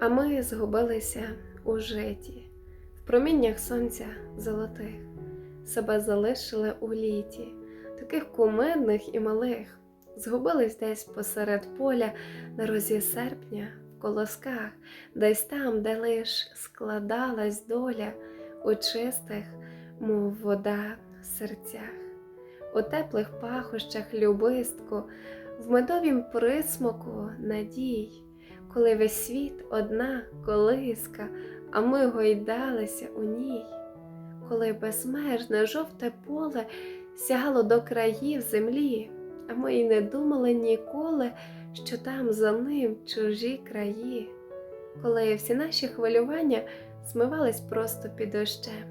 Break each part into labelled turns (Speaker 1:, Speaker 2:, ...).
Speaker 1: А ми згубилися у житті, в проміннях сонця золотих, себе залишили у літі, таких кумедних і малих, згубились десь посеред поля на розі серпня в колосках, десь там, де лиш складалась доля у чистих, мов вода в серцях, у теплих пахощах любистку, в медовім присмаку надій коли весь світ одна колиска, а ми гойдалися у ній, коли безмежне жовте поле сягало до країв землі, а ми й не думали ніколи, що там за ним чужі краї, коли всі наші хвилювання змивались просто під дощем,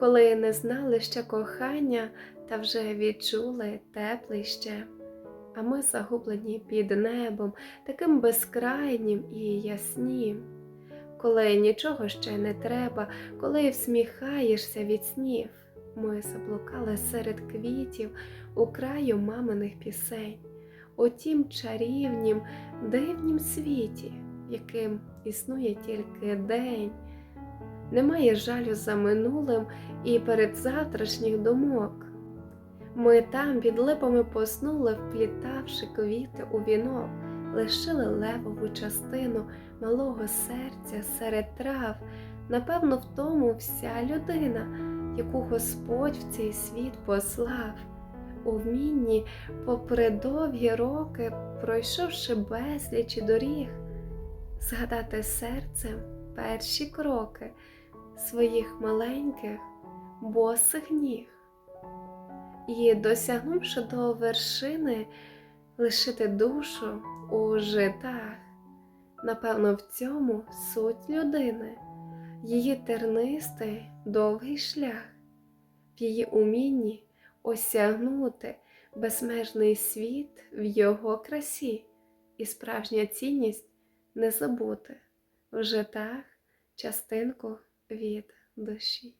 Speaker 1: коли не знали ще кохання та вже відчули теплий ще а ми загублені під небом, таким безкрайнім і яснім. Коли нічого ще не треба, коли всміхаєшся від снів, ми заблукали серед квітів у краю маминих пісень, у тім чарівнім, дивнім світі, яким існує тільки день. Немає жалю за минулим і перед завтрашніх думок. Ми там під липами поснули, вплітавши квіти у вінок, лишили левову частину малого серця серед трав. Напевно, в тому вся людина, яку Господь в цей світ послав, у вмінні, попри довгі роки, пройшовши безлічі доріг, згадати серцем перші кроки своїх маленьких босих ніг і, досягнувши до вершини, лишити душу у житах. Напевно, в цьому суть людини, її тернистий довгий шлях, в її умінні осягнути безмежний світ в його красі, і справжня цінність не забути в житах частинку від душі.